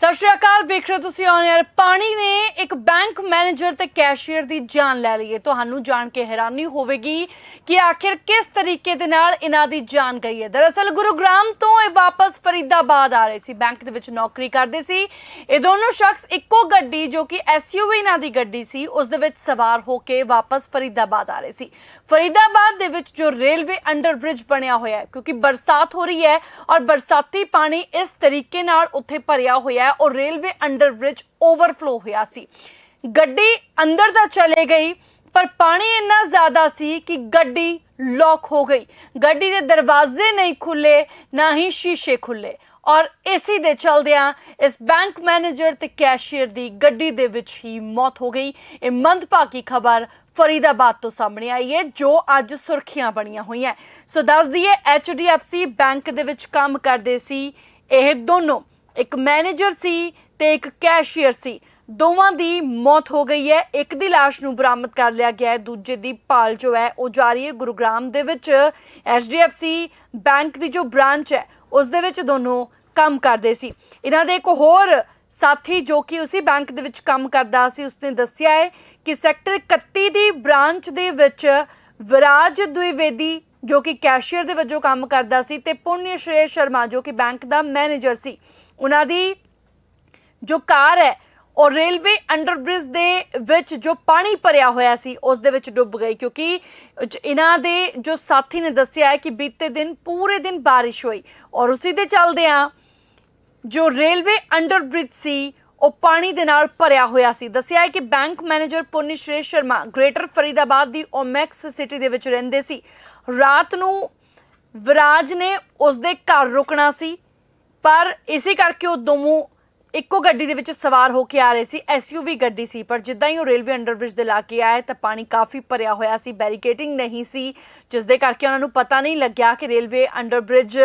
ਸਤਿ ਸ਼੍ਰੀ ਅਕਾਲ, ਵੇਖ ਰਹੇ ਹੋ ਤੁਸੀਂ ਔਨ 에ਅਰ ਪਾਣੀ ਨੇ ਇੱਕ ਬੈਂਕ ਮੈਨੇਜਰ ਤੇ ਕੈਸ਼ੀਅਰ ਦੀ ਜਾਨ ਲੈ ਲਈ ਹੈ। ਤੁਹਾਨੂੰ ਜਾਣ ਕੇ ਹੈਰਾਨੀ ਹੋਵੇਗੀ ਕਿ ਆਖਿਰ ਕਿਸ ਤਰੀਕੇ ਦੇ ਨਾਲ ਇਹਨਾਂ ਦੀ ਜਾਨ ਗਈ ਹੈ। ਦਰਅਸਲ, ਗੁਰੂਗ੍ਰਾਮ ਤੋਂ ਇਹ ਵਾਪਸ ਫਰੀਦਾਬਾਦ ਆ ਰਹੇ ਸੀ। ਬੈਂਕ ਦੇ ਵਿੱਚ ਨੌਕਰੀ ਕਰਦੇ ਸੀ। ਇਹ ਦੋਨੋਂ ਸ਼ਖਸ ਇੱਕੋ ਗੱਡੀ ਜੋ ਕਿ ਐਸਯੂਵੀ ਨਾਂ ਦੀ ਗੱਡੀ ਸੀ, ਉਸ ਦੇ ਵਿੱਚ ਸਵਾਰ ਹੋ ਕੇ ਵਾਪਸ ਫਰੀਦਾਬਾਦ ਆ ਰਹੇ ਸੀ। ਫਰੀਦਾਬਾਦ ਦੇ ਵਿੱਚ ਜੋ ਰੇਲਵੇ ਅੰਡਰ ਬ੍ਰਿਜ ਬਣਿਆ ਹੋਇਆ ਹੈ, ਕਿਉਂਕਿ ਬਰਸਾਤ ਹੋ ਰਹੀ ਹੈ ਔਰ ਬਰਸਾਤੀ ਪਾਣੀ ਇਸ ਤਰੀਕੇ ਨਾਲ ਉੱਥੇ ਭਰਿਆ ਹੋਇਆ ਹੈ ਔਰ ਰੇਲਵੇ ਅੰਡਰ ਬ੍ਰਿਜ ਓਵਰਫਲੋ ਹੋਇਆ ਸੀ। ਗੱਡੀ ਅੰਦਰ ਤਾਂ ਚਲੇ ਗਈ, ਪਰ ਪਾਣੀ ਇੰਨਾ ਜ਼ਿਆਦਾ ਸੀ ਕਿ ਗੱਡੀ ਲੌਕ ਹੋ ਗਈ। ਗੱਡੀ ਦੇ ਦਰਵਾਜ਼ੇ ਨਹੀਂ ਖੁੱਲੇ, ਨਾ ਹੀ ਸ਼ੀਸ਼ੇ ਖੁੱਲੇ। ਔਰ ਇਸੇ ਦੇ ਚਲਦਿਆਂ ਇਸ ਬੈਂਕ ਮੈਨੇਜਰ ਤੇ ਕੈਸ਼ੀਅਰ ਦੀ ਗੱਡੀ ਦੇ ਵਿੱਚ ਹੀ ਮੌਤ ਹੋ ਗਈ। ਇਹ ਮੰਦਭਾਗੀ ਖਬਰ ਫਰੀਦਾਬਾਦ ਤੋਂ ਸਾਹਮਣੇ ਆਈ ਹੈ, ਜੋ ਅੱਜ ਸੁਰਖੀਆਂ ਬਣੀਆਂ ਹੋਈਆਂ। ਸੋ ਦੱਸ ਦਈਏ HDFC ਬੈਂਕ ਦੇ ਵਿੱਚ ਕੰਮ ਕਰਦੇ ਸੀ ਇਹ ਦੋਨੋਂ। ਇੱਕ ਮੈਨੇਜਰ ਸੀ ਤੇ ਇੱਕ ਕੈਸ਼ੀਅਰ ਸੀ। ਦੋਵਾਂ ਦੀ ਮੌਤ ਹੋ ਗਈ ਹੈ। ਇੱਕ ਦੀ ਲਾਸ਼ ਨੂੰ ਬਰਾਮਦ ਕਰ ਲਿਆ ਗਿਆ ਹੈ, ਦੂਜੇ ਦੀ ਭਾਲ ਜੋ ਹੈ, ਉਹ ਜਾਰੀ ਹੈ ਗੁਰੂਗ੍ਰਾਮ ਦੇ ਵਿੱਚ। HDFC ਬੈਂਕ ਦੀ ਜੋ ਬ੍ਰਾਂਚ ਹੈ, ਉਸ ਦੇ ਵਿੱਚ ਦੋਨੋਂ ਕੰਮ ਕਰਦੇ ਸੀ। ਇਹਨਾਂ ਦੇ ਇੱਕ ਹੋਰ ਸਾਥੀ ਜੋ ਕਿ ਉਸੇ ਬੈਂਕ ਦੇ ਵਿੱਚ ਕੰਮ ਕਰਦਾ ਸੀ, ਉਸਨੇ ਦੱਸਿਆ ਹੈ ਕਿ ਸੈਕਟਰ 31 ਦੀ ਬ੍ਰਾਂਚ ਦੇ ਵਿੱਚ ਵਿਰਾਜ ਦੁਵੇਦੀ ਜੋ ਕਿ ਕੈਸ਼ੀਅਰ ਦੇ ਵਜੋਂ ਕੰਮ ਕਰਦਾ ਸੀ ਤੇ ਪੁੰਨਯ ਸ਼੍ਰੇ ਸ਼ਰਮਾ ਜੋ ਕਿ ਬੈਂਕ ਦਾ ਮੈਨੇਜਰ ਸੀ। ਉਹਨਾਂ ਦੀ ਜੋ ਕਾਰ ਹੈ ਔਰ ਰੇਲਵੇ ਅੰਡਰਬ੍ਰਿਜ ਦੇ ਵਿੱਚ ਜੋ ਪਾਣੀ ਭਰਿਆ ਹੋਇਆ ਸੀ, ਉਸ ਦੇ ਵਿੱਚ ਡੁੱਬ ਗਈ ਕਿਉਂਕਿ ਇਹਨਾਂ ਦੇ ਜੋ ਸਾਥੀ ਨੇ ਦੱਸਿਆ ਹੈ ਕਿ ਬੀਤੇ ਦਿਨ ਪੂਰੇ ਦਿਨ بارش ਹੋਈ ਔਰ ਉਸੇ ਦੇ ਚੱਲਦੇ ਆ ਜੋ ਰੇਲਵੇ ਅੰਡਰਬ੍ਰਿਜ ਸੀ, ਉਹ ਪਾਣੀ ਦੇ ਨਾਲ ਭਰਿਆ ਹੋਇਆ ਸੀ। ਦੱਸਿਆ ਹੈ ਕਿ bank manager Punni Sharma Greater Faridabad ਦੀ ਓਮੈਕਸ ਸਿਟੀ ਦੇ ਵਿੱਚ ਰਹਿੰਦੇ ਸੀ। ਰਾਤ ਨੂੰ ਵਿਰਾਜ ਨੇ ਉਸਦੇ ਘਰ ਰੁਕਣਾ ਸੀ, ਪਰ ਇਸੇ ਕਰਕੇ ਉਹ ਦੋਵੇਂ ਇੱਕੋ ਗੱਡੀ ਦੇ ਵਿੱਚ ਸਵਾਰ ਹੋ ਕੇ ਆ ਰਹੇ ਸੀ। ਐਸਯੂਵੀ ਗੱਡੀ ਸੀ, ਪਰ ਜਿੱਦਾਂ ਹੀ ਉਹ ਰੇਲਵੇ ਅੰਡਰਬ੍ਰਿਜ ਦੇ ਲਾਗੇ ਆਏ, ਤਾਂ ਪਾਣੀ ਕਾਫੀ ਭਰਿਆ ਹੋਇਆ ਸੀ, ਬੈਰੀਕੇਟਿੰਗ ਨਹੀਂ ਸੀ ਜਿਸ ਦੇ ਕਰਕੇ ਉਹਨਾਂ ਨੂੰ ਪਤਾ ਨਹੀਂ ਲੱਗਿਆ ਕਿ ਰੇਲਵੇ ਅੰਡਰਬ੍ਰਿਜ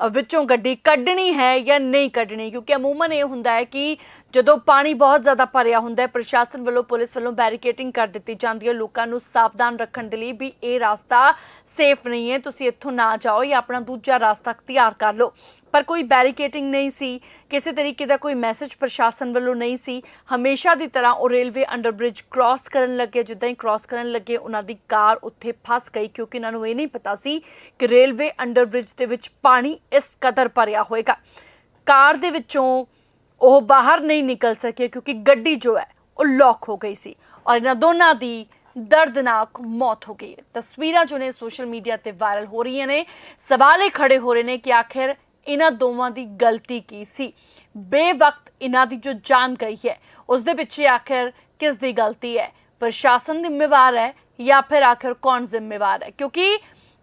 ਵਿੱਚੋਂ ਗੱਡੀ ਕੱਢਣੀ ਹੈ ਜਾਂ ਨਹੀਂ ਕੱਢਣੀ, ਕਿਉਂਕਿ ਅਮੂਮਨ ਇਹ ਹੁੰਦਾ ਹੈ ਕਿ ਜਦੋਂ ਪਾਣੀ ਬਹੁਤ ਜ਼ਿਆਦਾ ਭਰਿਆ ਹੁੰਦਾ ਹੈ, ਪ੍ਰਸ਼ਾਸਨ ਵੱਲੋਂ, ਪੁਲਿਸ ਵੱਲੋਂ ਬੈਰੀਕੇਟਿੰਗ ਕਰ ਦਿੱਤੀ ਜਾਂਦੀ ਹੈ, ਲੋਕਾਂ ਨੂੰ ਸਾਵਧਾਨ ਰੱਖਣ ਦੇ ਲਈ ਵੀ ਇਹ ਰਸਤਾ ਸੇਫ ਨਹੀਂ ਹੈ। ਤੁਸੀਂ ਇੱਥੋਂ ਨਾ ਜਾਓ ਜਾਂ ਆਪਣਾ ਦੂਜਾ ਰਸਤਾ ਅਖਤਿਆਰ ਕਰ ਲਓ। ਪਰ ਕੋਈ ਬੈਰੀਕੇਟਿੰਗ ਨਹੀਂ ਸੀ, ਕਿਸੇ ਤਰੀਕੇ ਦਾ ਕੋਈ ਮੈਸੇਜ ਪ੍ਰਸ਼ਾਸਨ ਵੱਲੋਂ ਨਹੀਂ ਸੀ। ਹਮੇਸ਼ਾ ਦੀ ਤਰ੍ਹਾਂ ਉਹ ਰੇਲਵੇ ਅੰਡਰਬ੍ਰਿਜ ਕ੍ਰਾਸ ਕਰਨ ਲੱਗੇ, ਜਿੱਦਾਂ ਹੀ ਕ੍ਰਾਸ ਕਰਨ ਲੱਗੇ, ਉਹਨਾਂ ਦੀ ਕਾਰ ਉੱਥੇ ਫਸ ਗਈ, ਕਿਉਂਕਿ ਇਹਨਾਂ ਨੂੰ ਇਹ ਨਹੀਂ ਪਤਾ ਸੀ ਕਿ ਰੇਲਵੇ ਅੰਡਰਬ੍ਰਿਜ ਦੇ ਵਿੱਚ ਪਾਣੀ ਇਸ ਕਦਰ ਭਰਿਆ ਹੋਏਗਾ। ਕਾਰ ਦੇ ਵਿੱਚੋਂ ਉਹ ਬਾਹਰ ਨਹੀਂ ਨਿਕਲ ਸਕੇ, ਕਿਉਂਕਿ ਗੱਡੀ ਜੋ ਹੈ, ਉਹ ਲੌਕ ਹੋ ਗਈ ਸੀ ਔਰ ਇਹਨਾਂ ਦੋਨਾਂ ਦੀ ਦਰਦਨਾਕ ਮੌਤ ਹੋ ਗਈ ਹੈ। ਤਸਵੀਰਾਂ ਜੋ ਨੇ ਸੋਸ਼ਲ ਮੀਡੀਆ ਤੇ ਵਾਇਰਲ ਹੋ ਰਹੀਆਂ ਨੇ, ਸਵਾਲ ਇਹ ਖੜੇ ਹੋ ਰਹੇ ਨੇ ਕਿ ਆਖਿਰ ਇਹਨਾਂ ਦੋਵਾਂ ਦੀ ਗਲਤੀ ਕੀ ਸੀ? ਬੇਵਕਤ ਇਹਨਾਂ ਦੀ ਜੋ ਜਾਨ ਗਈ ਹੈ ਉਸ ਦੇ ਪਿੱਛੇ ਆਖਿਰ ਕਿਸ ਦੀ ਗਲਤੀ ਹੈ? ਪ੍ਰਸ਼ਾਸਨ ਜ਼ਿੰਮੇਵਾਰ ਹੈ ਜਾਂ ਫਿਰ ਆਖਿਰ ਕੌਣ ਜ਼ਿੰਮੇਵਾਰ ਹੈ? ਕਿਉਂਕਿ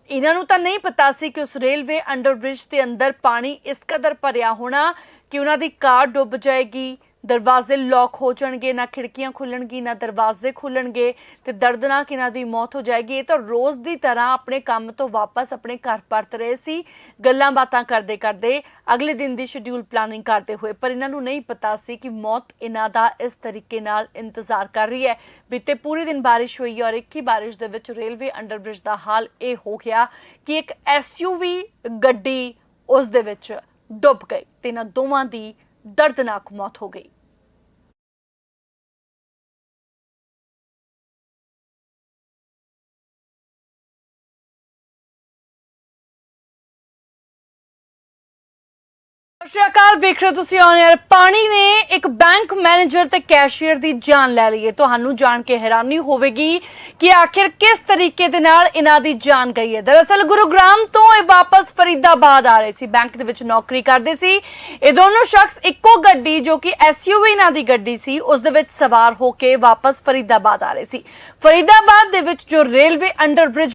ਇਹਨਾਂ ਨੂੰ ਤਾਂ ਨਹੀਂ ਪਤਾ ਸੀ ਕਿ ਉਸ ਰੇਲਵੇ ਅੰਡਰਬ੍ਰਿਜ ਦੇ ਅੰਦਰ ਪਾਣੀ ਇਸ ਕਦਰ ਭਰਿਆ ਹੋਣਾ ਕਿ ਉਹਨਾਂ ਦੀ ਕਾਰ ਡੁੱਬ ਜਾਏਗੀ ਦਰਵਾਜ਼ੇ ਲੌਕ ਹੋ ਜਾਣਗੇ, ਨਾ ਖਿੜਕੀਆਂ ਖੁੱਲਣਗੀ, ਨਾ ਦਰਵਾਜ਼ੇ ਖੁੱਲਣਗੇ ਤੇ ਦਰਦਨਾਕ ਇਹਨਾਂ ਦੀ ਮੌਤ ਹੋ ਜਾਏਗੀ। ਇਹ ਤਾਂ ਰੋਜ਼ ਦੀ ਤਰ੍ਹਾਂ ਆਪਣੇ ਕੰਮ ਤੋਂ ਵਾਪਸ ਆਪਣੇ ਘਰ ਪਰਤ ਰਹੇ ਸੀ। ਗੱਲਾਂ ਬਾਤਾਂ ਕਰਦੇ ਕਰਦੇ ਅਗਲੇ ਦਿਨ ਦੀ ਸ਼ਡਿਊਲ ਪਲਾਨਿੰਗ ਕਰਦੇ ਹੋਏ, ਪਰ ਇਹਨਾਂ ਨੂੰ ਨਹੀਂ ਪਤਾ ਸੀ ਕਿ ਮੌਤ ਇਹਨਾਂ ਦਾ ਇਸ ਤਰੀਕੇ ਨਾਲ ਇੰਤਜ਼ਾਰ ਕਰ ਰਹੀ ਹੈ। ਬੀਤੇ ਪੂਰੇ ਦਿਨ ਬਾਰਿਸ਼ ਹੋਈ ਔਰ ਇੱਕ ਹੀ ਬਾਰਿਸ਼ ਦੇ ਵਿੱਚ ਰੇਲਵੇ ਅੰਡਰਬ੍ਰਿਜ ਦਾ ਹਾਲ ਇਹ ਹੋ ਗਿਆ ਕਿ ਇੱਕ ਐਸਯੂਵੀ ਗੱਡੀ ਉਸ ਦੇ ਵਿੱਚ ਡੁੱਬ ਗਈ ਤੇ ਇਹਨਾਂ ਦੋਵਾਂ ਦੀ ਦਰਦਨਾਕ ਮੌਤ ਹੋ ਗਈ। ਸ਼੍ਰੀ ਅਕਾਲ, ਵੇਖ ਰਹੇ ਤੁਸੀਂ ਔਨ 에ਅਰ ਪਾਣੀ ਨੇ ਇੱਕ ਬੈਂਕ ਮੈਨੇਜਰ ਤੇ ਕੈਸ਼ੀਅਰ ਦੀ ਜਾਨ ਲੈ ਲਈ ਹੈ। ਤੁਹਾਨੂੰ ਜਾਣ ਕੇ ਹੈਰਾਨੀ ਹੋਵੇਗੀ ਕਿ ਆਖਿਰ ਕਿਸ ਤਰੀਕੇ ਦੇ ਨਾਲ ਇਹਨਾਂ ਦੀ ਜਾਨ ਗਈ ਹੈ। ਦਰਅਸਲ ਗੁਰੂਗ੍ਰਾਮ ਤੋਂ ਇਹ ਵਾਪਸ ਫਰੀਦਾਬਾਦ ਆ ਰਹੇ ਸੀ। ਬੈਂਕ ਦੇ ਵਿੱਚ ਨੌਕਰੀ ਕਰਦੇ ਸੀ। ਇਹ ਦੋਨੋਂ ਸ਼ਖਸ ਇੱਕੋ ਗੱਡੀ ਜੋ ਕਿ ਐਸਯੂਵੀ ਨਾਂ ਦੀ ਗੱਡੀ ਸੀ, ਉਸ ਦੇ ਵਿੱਚ ਸਵਾਰ ਹੋ ਕੇ ਵਾਪਸ ਫਰੀਦਾਬਾਦ ਆ ਰਹੇ ਸੀ। ਫਰੀਦਾਬਾਦ ਦੇ ਵਿੱਚ ਜੋ ਰੇਲਵੇ ਅੰਡਰਬ੍ਰਿਜ